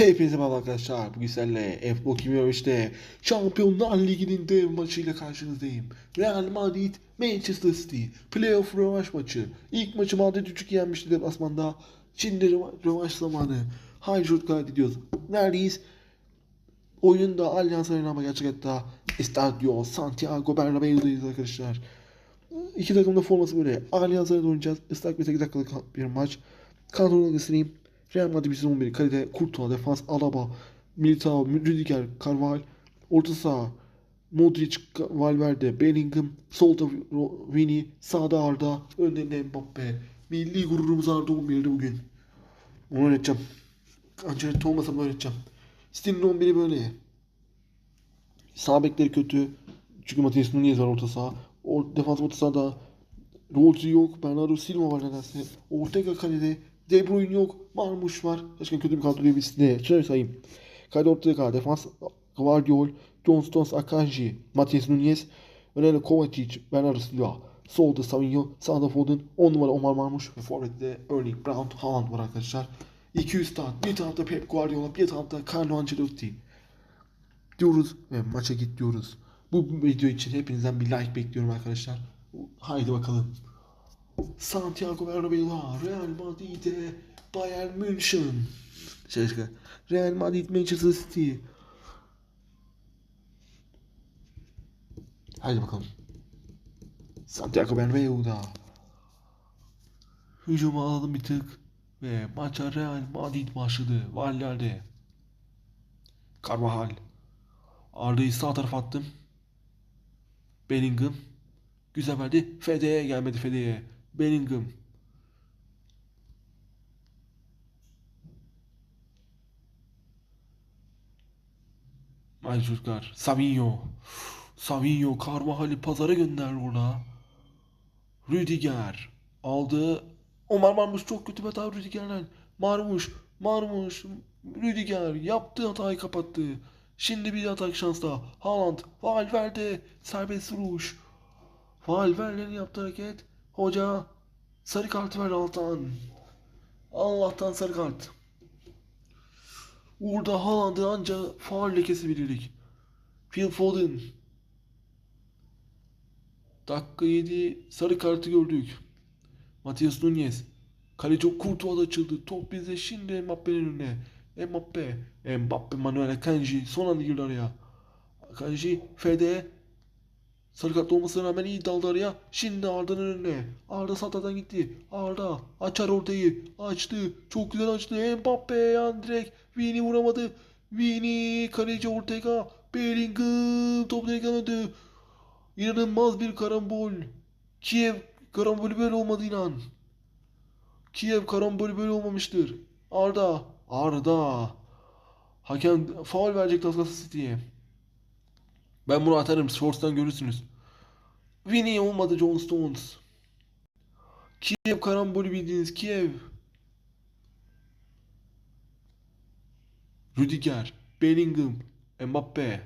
Hepinize merhaba arkadaşlar. Bugün sizlerle Futbol 2023'te Şampiyonlar Ligi'nin dev maçıyla karşınızdayım. Real Madrid, Manchester City, Playoff rövanş maçı. İlk maçı Madrid 3-2 yenmişti deplasmanda. Şimdi röva- rövanş zamanı. Haydi çocuklar gidiyoruz. Neredeyiz? Oyunda Allianz Arena ama gerçekten Estadio Santiago Bernabéu'dayız arkadaşlar. İki takım da forması böyle. Allianz Arena'da oynayacağız. Islak ve 8 dakikalık bir maç. Kadronu göstereyim. Real Madrid 111 kalede Courtois, defans Alaba, Militao, Rüdiger, Carvajal, orta saha Modric, Valverde, Bellingham, solda Vini, sağda Arda, önlerinde Mbappe. Milli gururumuz Arda 11'de bugün. Onu öğreteceğim. Ancelotti olmasam da öğreteceğim. City'nin 11'i böyle. Sağ bekleri kötü. Çünkü Matias Nunez var orta saha. O defans orta sahada Rodri yok. Bernardo Silva var nedense. Ortega kalede. De Bruyne yok. Marmuş var. Başka kötü bir kadro diyebilirsin diye. Şöyle sayayım. Kalede Ortega. Defans Guardiol. John Stones, Akanji. Matias Nunez. Önerde Kovacic. Bernardo Silva. Solda Savinho. Sağda Foden. 10 numara Omar Marmuş. Ve Forvet'te Erling Brown. Haaland var arkadaşlar. 200 tane. Bir tarafta Pep Guardiola. Bir tarafta Carlo Ancelotti diyoruz ve maça git diyoruz. Bu video için hepinizden bir like bekliyorum arkadaşlar. Haydi bakalım. Santiago Bernabéu'da Real Madrid'e Bayern München. Şaşka. Real Madrid Manchester City. Haydi bakalım. Santiago Bernabéu'da. Hücuma alalım bir tık. Ve maça Real Madrid başladı. Valverde. Carvajal. Arda'yı sağ tarafa attım. Bellingham. Güzel verdi. Fede'ye gelmedi Fede'ye. Bellingham. Haydi çocuklar. Savinho. Savinho Carvajal'i pazara gönderdi orada. Rüdiger. Aldı. Omar Marmuş çok kötü bir hata Rüdiger'den. Marmuş. Marmuş. Rüdiger yaptığı hatayı kapattı. Şimdi bir atak şans daha. Haaland. Valverde. Serbest vuruş. Valverde'nin yaptığı hareket. Hoca. Sarı kart ver Allah'tan. Allah'tan sarı kart. Burada Haaland'ı anca faulle kesebilirdik. Phil Foden. Dakika 7 sarı kartı gördük. Matias Nunez. Kaleci Courtois açıldı. Top bize şimdi Mbappe'nin önüne. Mbappe. Mbappe Manuel Akanji. Son anda girdi araya. Akanji. Fede. Sarı kart olmasına rağmen iyi daldı araya. Şimdi Arda'nın önüne. Arda satadan gitti. Arda açar ortayı. Açtı. Çok güzel açtı. Mbappe yan direkt. Vini vuramadı. Vini kaleci Ortega. Bellingham top direkten döndü. İnanılmaz bir karambol. Kiev karambolü böyle olmadı inan. Kiev karambolü böyle olmamıştır. Arda. Arda. Hakem faul verecek az kalsın City'ye. Ben bunu atarım. Shorts'tan görürsünüz. Vinny olmadı John Stones. Kiev karambolü bildiğiniz Kiev. Rüdiger, Bellingham, Mbappe.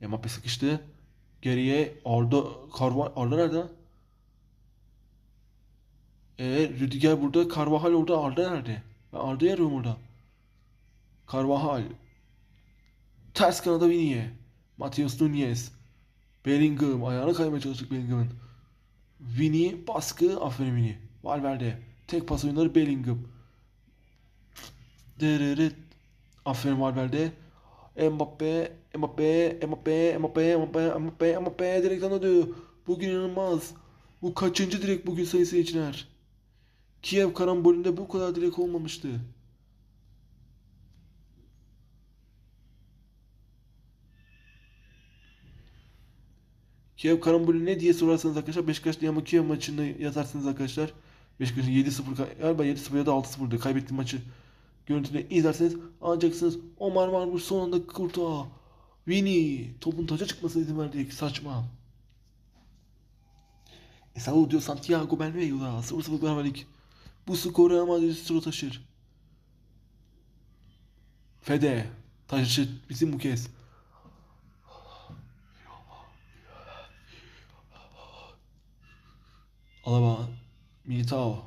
Mbappe sıkıştı. Geriye Arda, Karva, Arda nerede? Ee, Rüdiger burada, Carvajal orada, Arda nerede? Ben Arda'yı arıyorum orada. Carvajal. Ters kanada Vini'ye. Matias Nunez. Bellingham. Ayağına kaymaya çalıştık Bellingham'ın. Vini baskı. Aferin Vini. Valverde. Tek pas oyunları Bellingham. Dırırıt. Aferin Valverde. Mbappe. Mbappe. Mbappe. Mbappe. Mbappe. Mbappe. Mbappe. Direkten döndü. Bugün inanılmaz. Bu kaçıncı direk bugün sayın seyirciler? Kiev karambolünde bu kadar direk olmamıştı. Kiev karambolü ne diye sorarsanız arkadaşlar Beşiktaş Dinamo Kiev maçını yazarsınız arkadaşlar. Beşiktaş'ın 7-0 kay- galiba 7-0 ya da 6-0'dı kaybettiği maçı görüntüde izlerseniz alacaksınız. Omar Marmuş son anda kurtuğa. Vini topun taca çıkmasına izin verdik. Saçma. E Saudio Santiago Bernabéu'da 0-0 beraberlik. Bu skoru Real Madrid sıra taşır. Fede taşır bizim bu kez. Alaba, Militao.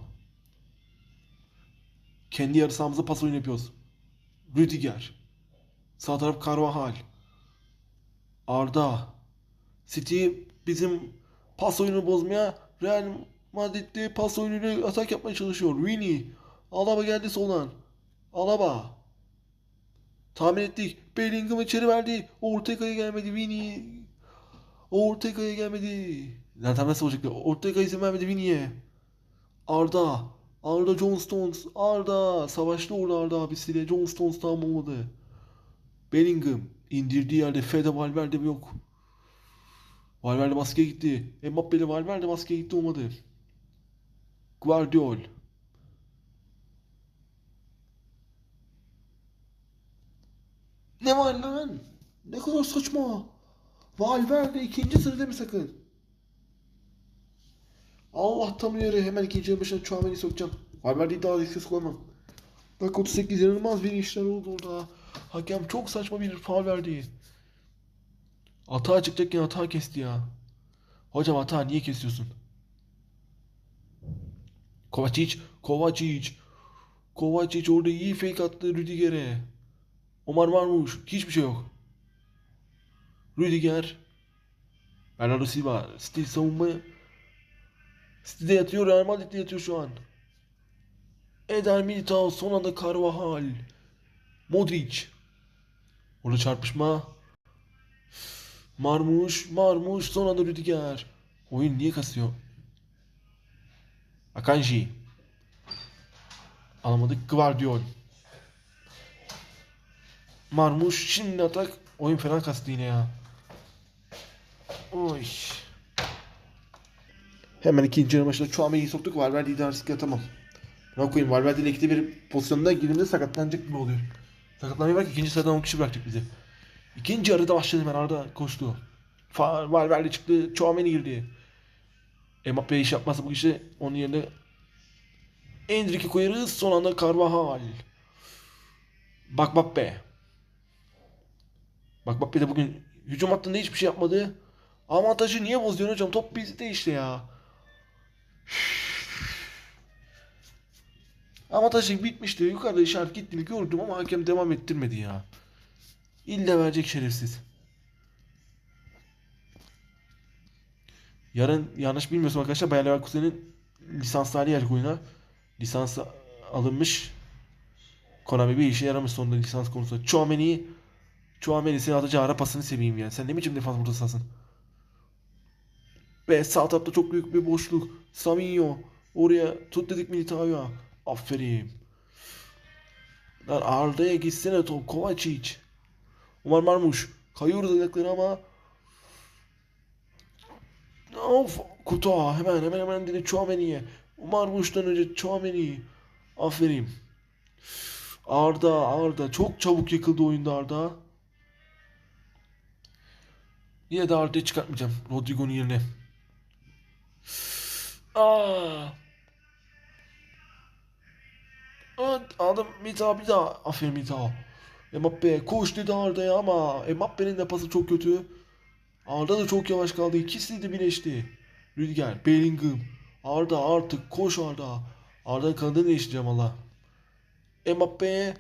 Kendi yarı sahamıza pas oyunu yapıyoruz. Rüdiger. Sağ taraf Carvajal. Arda. City bizim pas oyunu bozmaya Real Madrid'de pas oyunuyla atak yapmaya çalışıyor. Vini. Alaba geldi soldan. Alaba. Tahmin ettik. Bellingham içeri verdi. Ortega'ya gelmedi. Vini. Ortega'ya gelmedi. Zaten nasıl olacaktı? Ortega izin vermedi Vini'ye. Arda. Arda John Stones. Arda. Savaşta orada Arda abisiyle. John Stones tam olmadı. Bellingham. indirdiği yerde Fede Valverde yok. Valverde maskeye gitti. Mbappe Valverde maskeye gitti olmadı. Guardiol. Ne var lan? Ne kadar saçma. Valverde ikinci sırada mı sakın? Allah tam yere hemen ikinci başına Chouameni sokacağım. Valverde'yi daha riske koymam. Dakika 38 inanılmaz bir işler oldu orada. Hakem çok saçma bir faul verdi. Hata çıkacakken hata kesti ya. Hocam hata niye kesiyorsun? Kovacic, Kovacic. Kovacic orada iyi fake attı Rüdiger'e. Omar Marmuş. Hiçbir şey yok. Rüdiger. Bernardo Silva. Stil savunma. Stil'de yatıyor. Real Madrid'de yatıyor şu an. Eder Militao. Son anda Carvajal. Modric. Orada çarpışma. Marmuş. Marmuş. Son anda Rüdiger. Oyun niye kasıyor? Akanji. Alamadık. Guardiol. Marmuş şimdi atak. Oyun falan kastı yine ya. Oy. Hemen ikinci yarı başında Chouameni'yi soktuk. Valverde'yi de riske atamam. Ne koyayım Valverde ile ikide bir pozisyonda girdiğimde sakatlanacak gibi oluyor. Sakatlanmayı bırak ikinci sıradan 10 kişi bırakacak bizi. İkinci yarıda başladı hemen Arda koştu. Valverde çıktı. Chouameni girdi. Mbappe iş yapmazsa bu işe onun yerine Endrick'i koyarız. Son anda Carvajal. Bak Bappe. Bak Bappe de bugün hücum hattında hiçbir şey yapmadı. Avantajı niye bozuyorsun hocam? Top bizde işte ya. Avantajı bitmişti. Yukarıda işaret gittiğini gördüm ama hakem devam ettirmedi ya. İlle verecek şerefsiz. Yarın yanlış bilmiyorsam arkadaşlar Bayer Leverkusen'in lisanslı yer oyuna. Lisans alınmış. Konami bir işe yaramış sonunda lisans konusunda. Chouameni Chouameni senin atacağı ara pasını seveyim yani. Sen ne biçim defans ortasısın? Ve sağ tarafta çok büyük bir boşluk. Savinho. Oraya tut dedik Militao'ya. Aferin. Lan Arda'ya gitsene top. Kovacic. Umar Marmuş. Kayıyoruz ayakları ama. Of. Kuta. Hemen hemen hemen dedi Chouameni'ye. Marmuş'tan önce Chouameni. Aferin. Arda Arda. Çok çabuk yıkıldı oyunda Arda. Yine de Arda'yı çıkartmayacağım. Rodrigo'nun yerine. Aa. Evet, aldım Mita bir daha. Aferin Mita. Mbappe koş dedi Arda'ya ama Mbappe'nin de pası çok kötü. Arda da çok yavaş kaldı. İkisi de birleşti. Rüdiger, Bellingham. Arda artık koş Arda. Arda'nın kanadını değiştireceğim valla. Mbappe.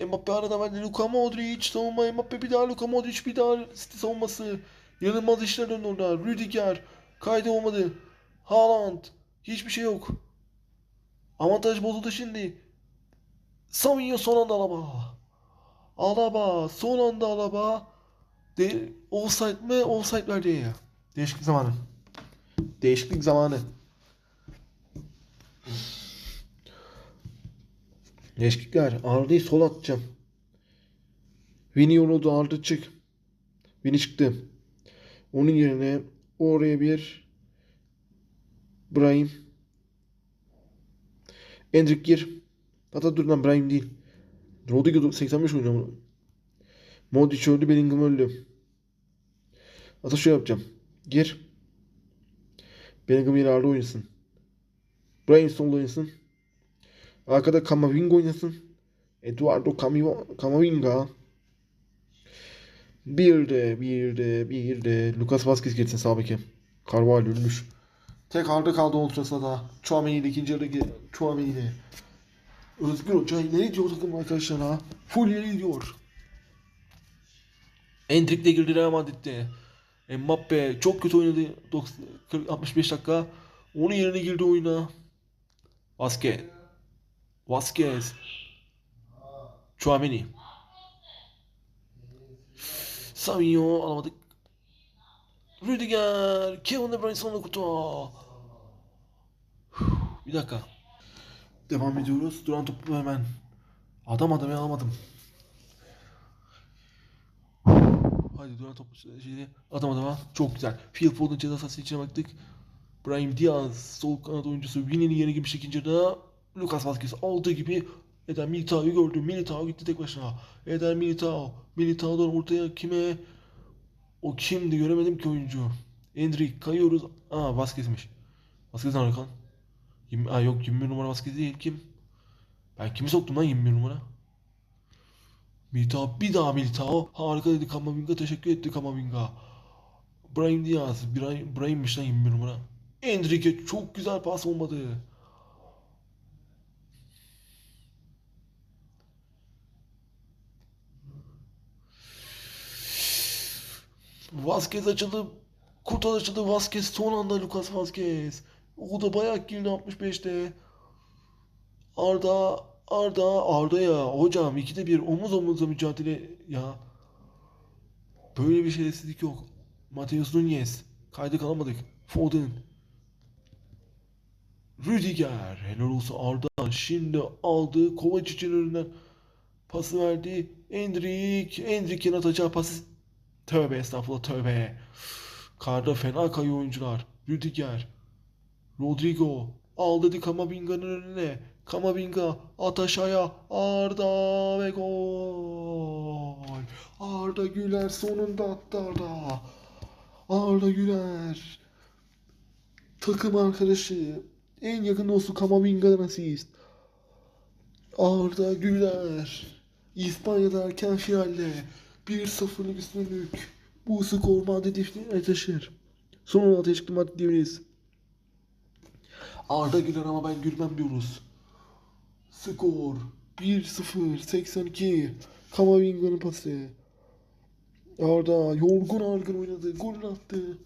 Mbappe arada verdi. Luka Modric savunma. Mbappe bir daha Luka Modric bir daha City savunması. Yanılmaz işler döndü orada. Rüdiger. Kaydı olmadı. Haaland. Hiçbir şey yok. Avantaj bozuldu şimdi. Savinho son anda Alaba. Alaba. Son anda Alaba. De offside mi? Offside verdi ya. Değişiklik zamanı. Değişiklik zamanı. Değişiklikler. Arda'yı sol atacağım. Vini yoruldu. Arda çık. Vini çıktı. Onun yerine oraya bir Brahim. Endrick gir. Hatta dur lan Brahim değil. Rodrigo 85 oynuyor. Modric öldü. Bellingham öldü. Hatta şöyle yapacağım. Gir. Bellingham yine Arda oynasın. Brahim sol oynasın. Arkada Kamavinga oynasın. Eduardo Camavinga. Bir de bir de bir de Lucas Vazquez geçsin sağ beke. Carvalho ölmüş. Tek Arda kaldı Ultras'a da. Chouameni ile ikinci yarıda Chouameni ile. Özgür Hoca ileri gidiyor takım arkadaşlar ha. Full ileri gidiyor. Endrick de girdi Real Madrid'de. Mbappe çok kötü oynadı 90, 40, 65 dakika. Onun yerine girdi oyuna. Vasquez. Vasquez. Chouameni. Savinho alamadık. Rüdiger. Kevin De Bruyne sonunda kutu. Bir dakika. Devam ediyoruz. Duran topu hemen. Adam adamı alamadım. Hadi duran topu şeyi adam adama. Çok güzel. Phil Foden ceza sahası içine baktık. Brahim Diaz sol kanat oyuncusu Vini'nin yerine girmiş ikinci yarıda. Lucas Vazquez aldığı gibi Eder Militao'yu gördü. Militao gitti tek başına. Eder Militao. Militao'dan ortaya kime? O kimdi göremedim ki oyuncu. Endrick kayıyoruz. Aa Vazquez'miş. Vazquez ne? 20, aa yok 21 numara Vazquez değil kim? Ben kimi soktum lan 21 numara? Militao bir daha Militao. Harika dedi Kamavinga teşekkür etti Kamavinga. Brahim Diaz. Brahim, Brahim'miş lan 21 numara. Endrick'e çok güzel pas olmadı. Vasquez açıldı. Kurtar açıldı. Vasquez son anda Lucas Vasquez. O da bayağı girdi 65'te. Arda Arda Arda ya hocam ikide bir omuz omuza mücadele ya. Böyle bir şerefsizlik yok. Mateus Nunez. Kaydı kalamadık. Foden. Rüdiger. Helal olsun Arda. Şimdi aldı. Kovacic'in önünden pası verdi. Endrik. Endrik'in atacağı pası. Tövbe estağfurullah tövbe. Karda fena kayıyor oyuncular. Rüdiger. Rodrigo. Aldı Kamavinga'nın önüne. Kamavinga at aşağıya. Arda ve gol. Arda Güler sonunda attı Arda. Arda Güler. Takım arkadaşı. En yakın dostu Kamavinga'dan asist. Arda Güler. İspanya'da erken finalde 1-0'lık üstünlük. Bu skor Madrid'e taşır. Son 16'ya çıktı Madrid diyebiliriz. Arda Güler ama ben gülmem diyoruz. Skor 1-0 82. Kamavinga'nın pası. Arda yorgun argın oynadı. Gol attı.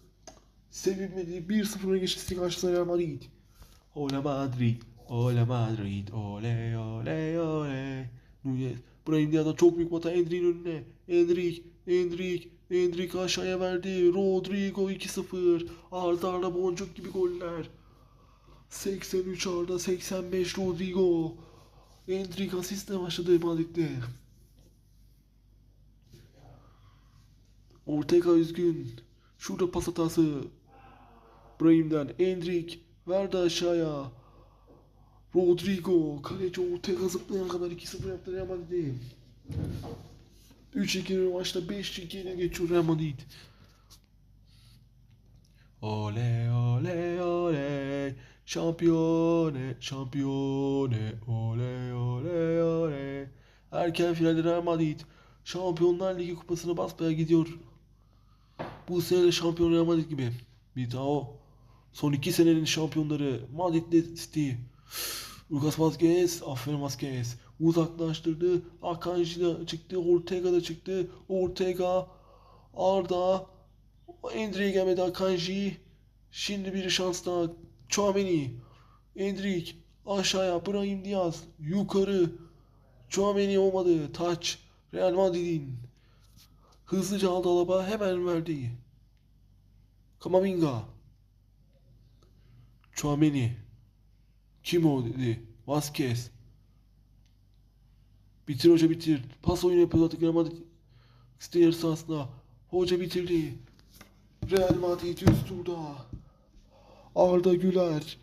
Sevinmedi. 1-0'a geçti karşısında Real Madrid. Ola Madrid. Ola Madrid. Ole ole ole. Nunez. Brahim Diaz'dan çok büyük hata Endrick'in önüne. Endrick. Endrick. Endrick aşağıya verdi. Rodrigo 2-0. Arda arda boncuk gibi goller. 83 Arda, 85 Rodrigo. Endrick asistle başladı Madrid'de. Ortega üzgün. Şurada pas hatası. Brahim'den Endrick verdi aşağıya. Rodrigo, kaleci Ortega zıplayan kadar 2-0 yaptı Real Madrid'i. 3-2 maçta 5-2 ile geçiyor Real Madrid. Ole ole ole şampiyone şampiyone ole ole ole Erken finalde Real Madrid Şampiyonlar Ligi kupasını basmaya gidiyor. Bu sene de şampiyon Real Madrid gibi. Bir daha o. Son iki senenin şampiyonları Madrid'de City. Lucas Vazquez, aferin Vazquez. Uzaklaştırdı. Akanji çıktı. Ortega da çıktı. Ortega, Arda, Endrick'e gelmedi Akanji. Şimdi bir şans daha. Chouameni. Endrick. Aşağıya. Brahim Diaz. Yukarı. Chouameni olmadı. Taç. Real Madrid'in. Hızlıca aldı Alaba. Hemen verdi. Kamavinga. Chouameni. Kim o dedi. Vasquez. Bitir hoca bitir. Pas oyunu yapıyor artık Real Madrid. Hoca bitirdi. Real Madrid üst turda. Arda Güler.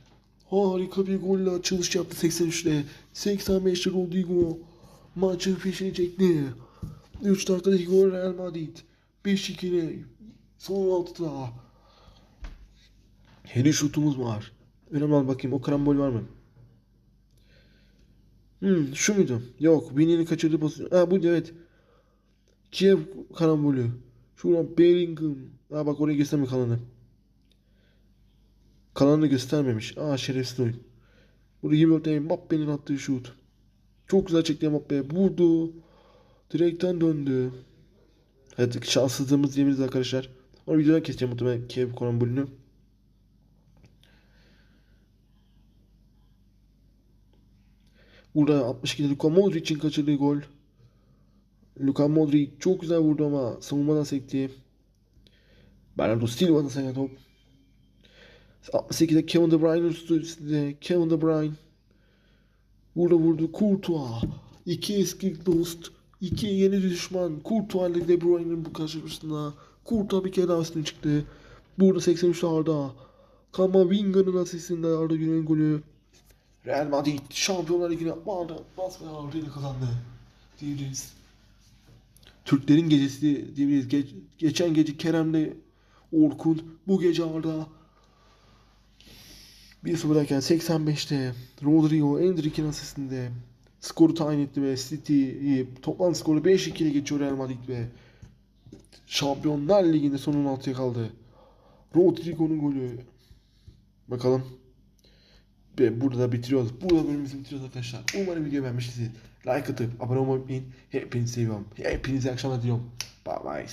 Harika bir golle açılış yaptı 83'te. 85'te Rodrigo. Maçın fişini çekti. 3 dakikadaki gol Real Madrid. 5-2 ile son 16'da. Henüz şutumuz var. Önemli al bakayım o karambol var mı? Hmm, şu muydu? Yok. Vini'nin kaçırdığı pozisyon. Ha bu evet. Kiev karambolü. Şuradan Bellingham. Ha bak oraya göstermiyor kalanı. Kalanını göstermemiş. Aa şerefsiz oyun. Burada 24'te Mbappe'nin attığı şut. Çok güzel çekti Mbappe. Vurdu. Direkten döndü. Evet şanssızlığımız diyebiliriz arkadaşlar. Onu videodan keseceğim muhtemelen Kiev Korambolünü. Burada 62'de Luka Modric'in kaçırdığı gol. Luka Modric çok güzel vurdu ama savunmadan sekti. Bernardo Silva'nın seken top. 68'de Kevin De Bruyne'ın üstünde. Kevin De Bruyne. Burada vurdu. Courtois. İki eski dost. iki yeni düşman. Courtois ile De Bruyne'ın bu karşılaşmasında. Courtois bir kere daha üstüne çıktı. Burada 83'te Arda. Kamavinga'nın asistinde Arda Güler'in golü. Real Madrid Şampiyonlar Ligi'ne Arda basmaya Arda ile kazandı. Diyebiliriz. Türklerin gecesi diyebiliriz. Ge- geçen gece Kerem'le Orkun. Bu gece Arda. 1-0 derken 85'te Rodrigo Endrick'in asistinde skoru tayin etti ve City'yi toplam skoru 5-2 ile geçiyor Real Madrid ve Şampiyonlar Ligi'nde son 16'ya kaldı. Rodrigo'nun golü. Bakalım. Ve burada bitiriyoruz. Burada bölümümüzü bitiriyoruz arkadaşlar. Umarım video beğenmişsiniz. Like atıp abone olmayı unutmayın. Hepinizi seviyorum. Hepinize akşamlar diliyorum. Bye bye.